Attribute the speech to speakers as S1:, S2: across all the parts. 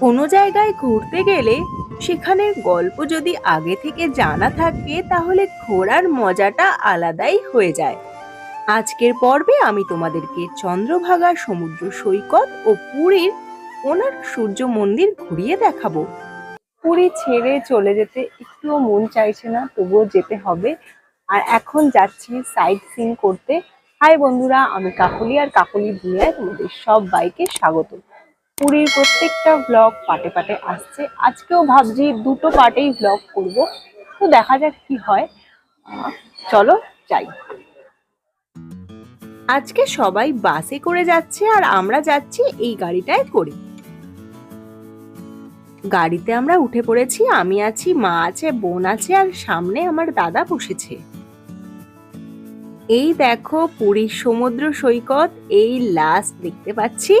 S1: কোনো জায়গায় ঘুরতে গেলে সেখানের গল্প যদি আগে থেকে জানা থাকে, তাহলে ঘোরার মজাটা আলাদাই হয়ে যায়। আজকের পর্বে আমি তোমাদেরকে চন্দ্রভাগা সমুদ্র সৈকত ও পুরীর ওনার সূর্য মন্দির ঘুরিয়ে দেখাবো। পুরী ছেড়ে চলে যেতে একটুও মন চাইছে না, তবুও যেতে হবে। আর এখন যাচ্ছি সাইট সিন করতে। হাই বন্ধুরা, আমি কাকলি আর কাকলি দুনিয়ায় তোমাদের সব বাইকে স্বাগত পুরীর প্রত্যেকটা ব্লগ পাটে পাটে আসছে। আজকেও ভাবছি দুটো পার্টেই ব্লগ করব। তো দেখা যাক কি হয়। চলো যাই। আজকে সবাই বাসে করে যাচ্ছে আর আমরা যাচ্ছি এই গাড়িটায় করে। গাড়িতে আমরা উঠে পড়েছি। আমি আছি, মা আছে, বোন আছে আর সামনে আমার দাদা বসেছে। এই দেখো পুরীর সমুদ্র সৈকত। এই লাস্ট দেখতে পাচ্ছি।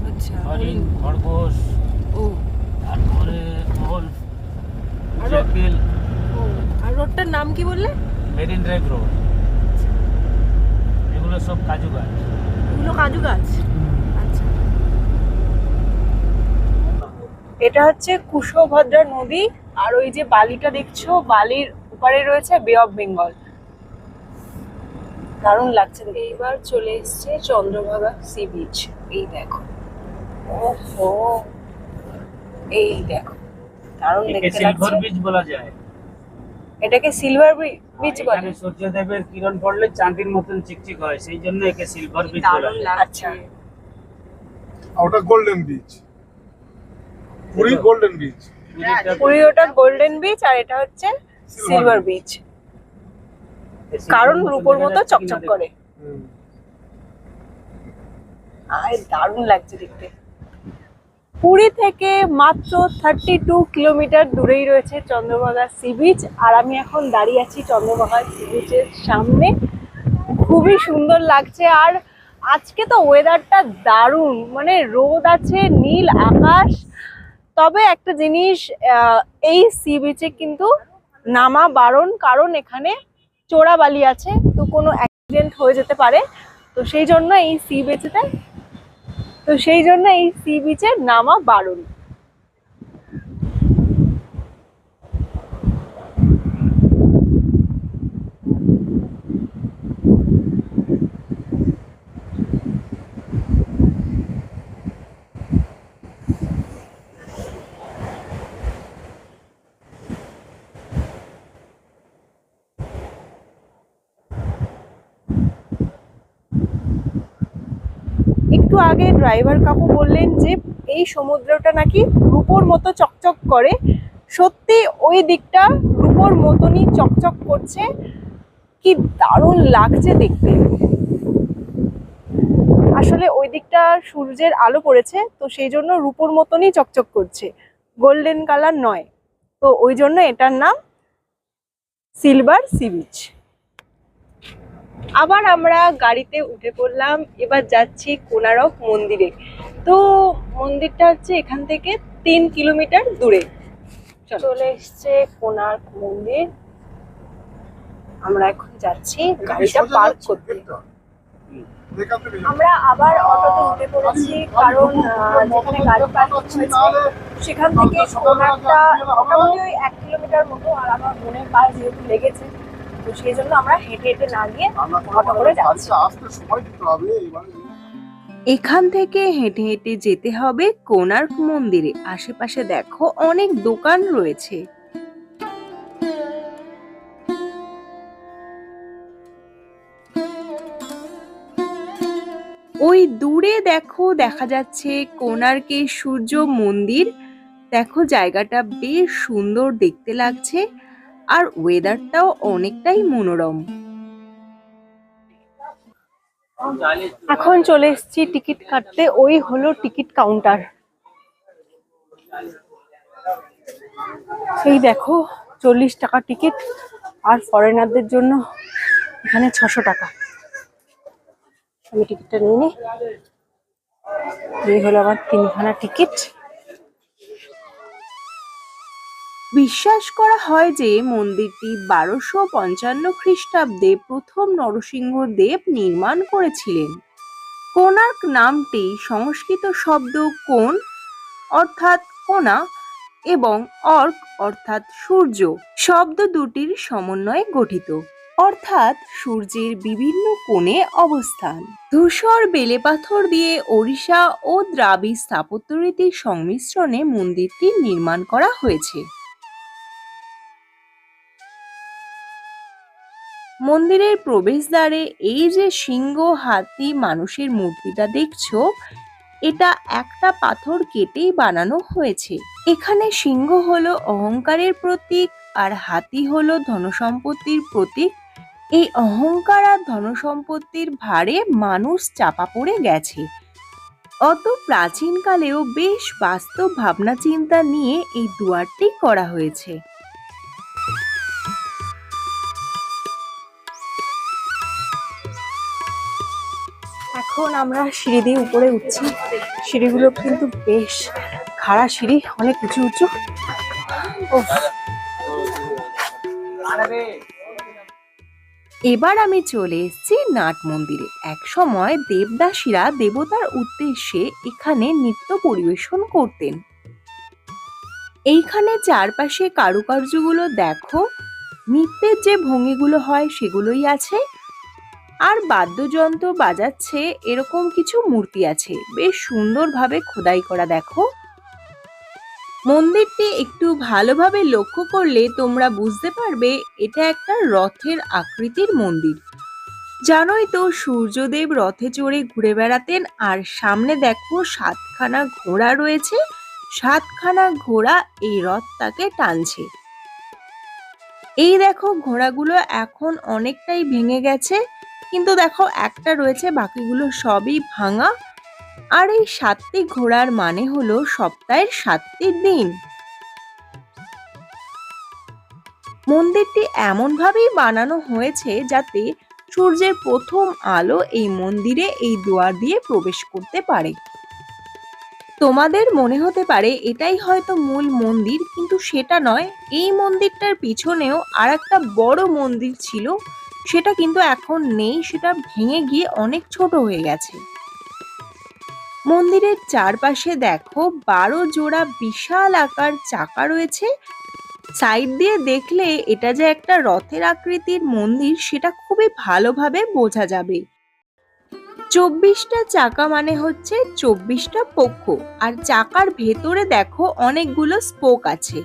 S1: আচ্ছা।
S2: হরিণ খরগোশ
S1: ও।
S2: তারপরে ওল জ্যাকেল
S1: ও আর রোডটার নাম কি বললে?
S2: Marine drive road. এগুলো সব কাজু গাছ।
S1: এগুলো কাজু গাছ? আচ্ছা। এটা হচ্ছে কুশভদ্রা নদী আর ওই যে বালিটা দেখছ বালির উপরে রয়েছে বে অফ বেঙ্গল দারুণ লাগছে। এইবার চলে এসছে চন্দ্রভাগা সি বিচ এই দেখো। ওহো। এই দেখো দারুণ
S2: একে
S1: দেখতে
S2: সিলভার
S1: লাগছে।
S2: বিচ বলা যায়।
S1: এটাকে সিলভার বিচ বলে।
S2: সূর্যদেবের কিরণ পড়লে চাঁদির মতন চিকচিক হয় সেই জন্য একে সিলভার বিচ বলা যায়।
S1: লাগছে।
S3: ওটা golden beach Puri golden beach
S2: পুরীটা-
S1: Puri ওটা গোল্ডেন বিচ আর এটা হচ্ছে সিলভার বিচ কারণ রূপোর মতো চকচক করে। আর দারুণ লাগছে দেখতে। পুরী থেকে মাত্র থার্টি টু কিলোমিটার দূরেই রয়েছে চন্দ্রভাগা সি বিচ, আর আমি এখন দাঁড়িয়ে আছি চন্দ্রভাগা সি বিচের সামনে। খুবই সুন্দর লাগছে, আর আজকে তো ওয়েদারটা দারুণ মানে রোদ আছে, নীল আকাশ। তবে একটা জিনিস এই সি বিচে কিন্তু নামা বারণ, কারণ এখানে চোরাবালি আছে, তো কোনো অ্যাক্সিডেন্ট হয়ে যেতে পারে। তো সেই জন্য এই সি বিচেতে তো সেই জন্য এই সি বিচের নামা বারণ। একটু আগে ড্রাইভার কাকু বললেন যে, এই সমুদ্রটা নাকি রূপোর মতো চকচক করে। সত্যি ওই দিকটা রূপোর মতনই চকচক করছে। কি দারুণ লাগছে দেখতে। আসলে ওই দিকটা সূর্যের আলো পড়েছে, তো সেই জন্য রূপোর মতনই চকচক করছে। গোল্ডেন কালার নয়। তো ওই জন্য এটার নাম সিলভার সি বিচ আবার আমরা গাড়িতে উঠে পড়লাম এবার যাচ্ছি কোনারক মন্দিরে। তো মন্দিরটা হচ্ছে এখান থেকে তিন কিলোমিটার দূরে। চলে। এসছে কোনার্ক মন্দির। আমরা এখন যাচ্ছি গাড়িটা পার্ক করতে। আমরা আবার অটোতে উঠে পড়েছি কারণ যেখানে গাড়ি পার্ক হয়েছে সেখান থেকে কোনারকটা মোটামুটি ওই এক কিলোমিটার মতো আর আমার মনের পায়ে যেহেতু লেগেছে তো সেই জন্য আমরা হেঁটে হেঁটে না গিয়ে অটো করে যাচ্ছি। এখান থেকে হেঁটে হেঁটে যেতে হবে কোণার্ক মন্দিরে। আশেপাশে দেখো অনেক দোকান রয়েছে। ওই দূরে দেখো দেখা যাচ্ছে কোণার্কের সূর্য মন্দির। দেখো জায়গাটা বেশ সুন্দর দেখতে লাগছে। আর ওয়েদারটাও অনেকটাই মনোরম। এখন চলে এসেছি টিকিট কাটতে, ওই হলো টিকিট কাউন্টার এই দেখো, চল্লিশ টাকা টিকিট, আর ফরেনারদের জন্য এখানে ছশো টাকা। আমি টিকিটটা নিয়ে নিই। এই হলো আমার তিনখানা টিকিট।
S4: বিশ্বাস করা হয় যে মন্দিরটি বারোশো পঞ্চান্ন খ্রিস্টাব্দে প্রথম নরসিংহ দেব নির্মাণ করেছিলেন। কোণার্ক নামটি সংস্কৃত শব্দ কোণ, অর্থাৎ কোণা, এবং অর্ক, অর্থাৎ সূর্য। শব্দ দুটির সমন্বয়ে গঠিত, অর্থাৎ সূর্যের বিভিন্ন কোণে অবস্থান। ধূসর বেলেপাথর দিয়ে ওড়িশা ও দ্রাবিড় স্থাপত্যরীতির সংমিশ্রণে মন্দিরটি নির্মাণ করা হয়েছে। মন্দিরের প্রবেশদ্বারে এই যে সিংহ, হাতি, মানুষের মূর্তিটা দেখছ, এটা একটা পাথর কেটেই বানানো হয়েছে। এখানে সিংহ হলো অহংকারের প্রতীক আর হাতি হলো ধনসম্পত্তির প্রতীক। এই অহংকার আর ধনসম্পত্তির ভারে মানুষ চাপা পড়ে গেছে। অত প্রাচীনকালেও বেশ বাস্তব ভাবনা চিন্তা নিয়ে এই দুয়ারটি করা হয়েছে।
S1: এখন আমরা সিঁড়ি দিয়ে উপরে উঠছি, সিঁড়িগুলো কিন্তু বেশ খাড়া সিঁড়ি, অনেক উঁচু উঁচু।
S4: এবার আমি চলে এসেছি নাট মন্দিরে। এক সময় দেবদাসীরা দেবতার উদ্দেশ্যে এখানে নৃত্য পরিবেশন করতেন। এইখানে চারপাশে কারুকার্যগুলো দেখো, নৃত্যের যে ভঙ্গিগুলো হয় সেগুলোই আছে। আর বাদ্যযন্ত্র বাজাচ্ছে, এরকম কিছু মূর্তি আছে। বেশ সুন্দরভাবে খোদাই করা, দেখো। মন্দিরটি একটু ভালোভাবে লক্ষ্য করলে তোমরা বুঝতে পারবে, এটা একটা রথের আকৃতির মন্দির। জানোই তো, সূর্যদেব রথে চড়ে ঘুরে বেড়াতেন, আর সামনে দেখো সাতখানা ঘোড়া রয়েছে। সাতখানা ঘোড়া এই রথটাকে টানছে। এই দেখো ঘোড়াগুলো এখন অনেকটাই ভেঙে গেছে, কিন্তু দেখো একটা রয়েছে, বাকিগুলো সবই ভাঙা। আর এই সাতটি ঘোড়ার মানে হলো সপ্তাহের সাতটি দিন। মন্দিরটি এমনভাবেই বানানো হয়েছে যাতে সূর্যের প্রথম আলো এই মন্দিরে এই দুয়ার দিয়ে প্রবেশ করতে পারে। তোমাদের মনে হতে পারে এটাই হয়তো মূল মন্দির, কিন্তু সেটা নয়। এই মন্দিরটার পিছনেও আর একটা বড় মন্দির ছিল। সেটা কিন্তু এখন নেই, সেটা ভেঙে গিয়ে অনেক ছোট হয়ে গেছে। মন্দিরের চারপাশে দেখো বারো জোড়া বিশাল আকার চাকা রয়েছে। সাইড দিয়ে দেখলে এটা যে একটা রথের আকৃতির মন্দির, সেটা খুবই ভালোভাবে বোঝা যাবে। চব্বিশটা চাকা মানে হচ্ছে চব্বিশটা পক্ষ। আর চাকার ভেতরে দেখো অনেকগুলো স্পোক আছে।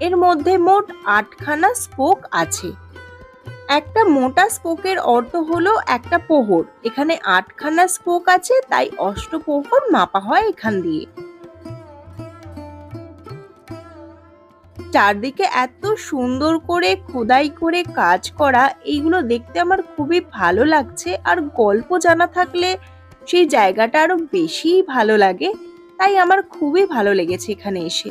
S4: এর মধ্যে মোট আটখানা স্পোক আছে। একটা মোটা স্পোকের অর্থ হলো একটা পোহর। এখানে আটখানা স্পোক আছে, তাই অষ্টপোহর মাপা হয় এখান দিয়ে। চারদিকে এত সুন্দর করে, খোদাই করে কাজ করা, এইগুলো দেখতে আমার খুবই ভালো লাগছে। আর গল্প জানা থাকলে সেই জায়গাটা আরও বেশি ভালো লাগে। তাই আমার খুবই ভালো লেগেছে এখানে এসে।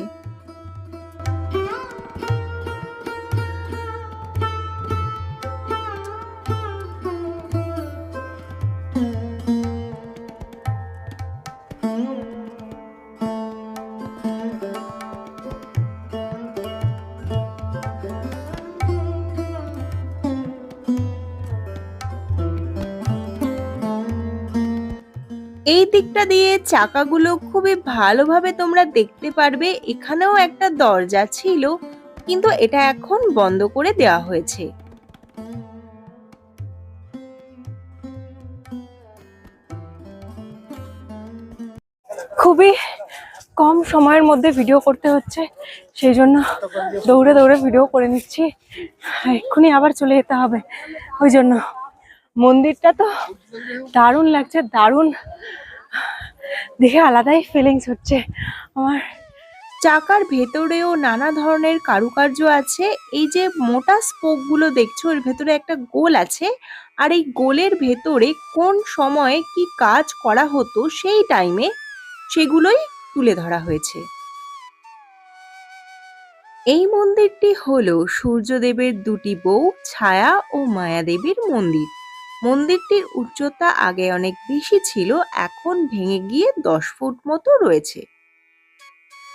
S4: এই দিকটা দিয়ে চাকাগুলো খুবই ভালোভাবে তোমরা দেখতে পারবে। এখানেও একটা দরজা ছিল, কিন্তু এটা এখন বন্ধ করে দেওয়া হয়েছে।
S1: খুবই কম সময়ের মধ্যে ভিডিও করতে হচ্ছে, সেই জন্য দৌড়ে দৌড়ে ভিডিও করে নিচ্ছি। এক্ষুনি আবার চলে যেতে হবে, ওই জন্য। মন্দিরটা তো দারুণ লাগছে, দারুণ। দেখে আলাদাই ফিলিংস হচ্ছে। আমার
S4: চাকার ভেতরেও নানা ধরনের কারুকার্য আছে। এই যে মোটা স্পোকগুলো দেখছ, এর ভেতরে একটা গোল আছে। আর এই গোলের ভেতরে কোন সময়ে কি কাজ করা হতো, সেই টাইমে সেগুলোই তুলে ধরা হয়েছে। এই মন্দিরটি হলো সূর্যদেবের দুটি বউ, ছায়া ও মায়াদেবীর মন্দির। মন্দিরটির উচ্চতা আগে অনেক বেশি ছিল, এখন ভেঙে গিয়ে দশ ফুট মতো রয়েছে।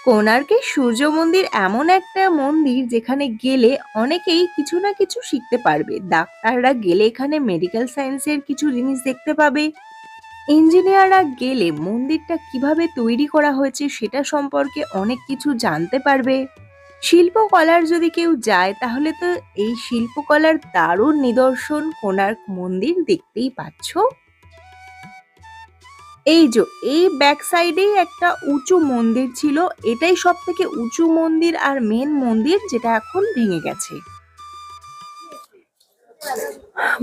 S4: কোণার্কের সূর্য মন্দির এমন একটা মন্দির যেখানে গেলে অনেকেই কিছু না কিছু শিখতে পারবে। ডাক্তাররা গেলে এখানে মেডিকেল সায়েন্সের কিছু জিনিস দেখতে পাবে। ইঞ্জিনিয়াররা গেলে মন্দিরটা কীভাবে তৈরি করা হয়েছে সেটা সম্পর্কে অনেক কিছু জানতে পারবে। শিল্পকলার যদি কেউ যায়, তাহলে তো এই শিল্পকলার দারুণ নিদর্শন কোণার্ক মন্দির দেখতেই পাচ্ছ। এই যে, এই ব্যাক সাইডেই একটা উঁচু মন্দির ছিল, এটাই সব থেকে উঁচু মন্দির আর মেন মন্দির যেটা এখন ভেঙে গেছে।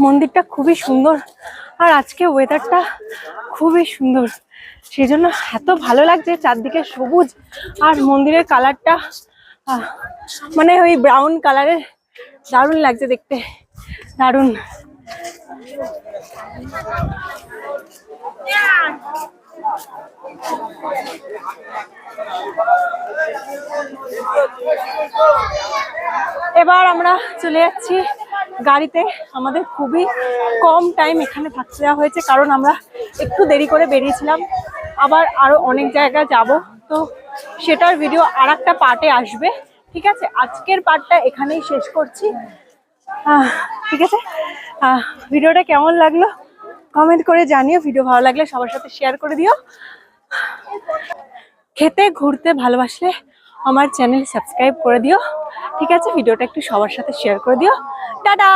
S1: মন্দিরটা খুবই সুন্দর আর আজকে ওয়েদারটা খুবই সুন্দর। সেই জন্য এত ভালো লাগছে চারদিকে সবুজ আর মন্দিরের কালারটা মানে ওই ব্রাউন কালারের দারুণ লাগছে দেখতে, দারুণ। এবার আমরা চলে যাচ্ছি গাড়িতে। আমাদের খুবই কম টাইম এখানে থাকতে দেওয়া হয়েছে, কারণ আমরা একটু দেরি করে বেরিয়েছিলাম। আবার আরও অনেক জায়গায় যাব। তো সেটার ভিডিও আর একটা পার্টে আসবে, ঠিক আছে? আজকের পার্টটা এখানেই শেষ করছি। ঠিক আছে? ভিডিওটা কেমন লাগল? কমেন্ট করে জানিও। ভিডিও ভালো লাগলে সবার সাথে শেয়ার করে দিও। খেতে, ঘুরতে ভালোবাসলে আমার চ্যানেল সাবস্ক্রাইব করে দিও। ঠিক আছে? ভিডিওটা একটু সবার সাথে শেয়ার করে দিও। টাটা!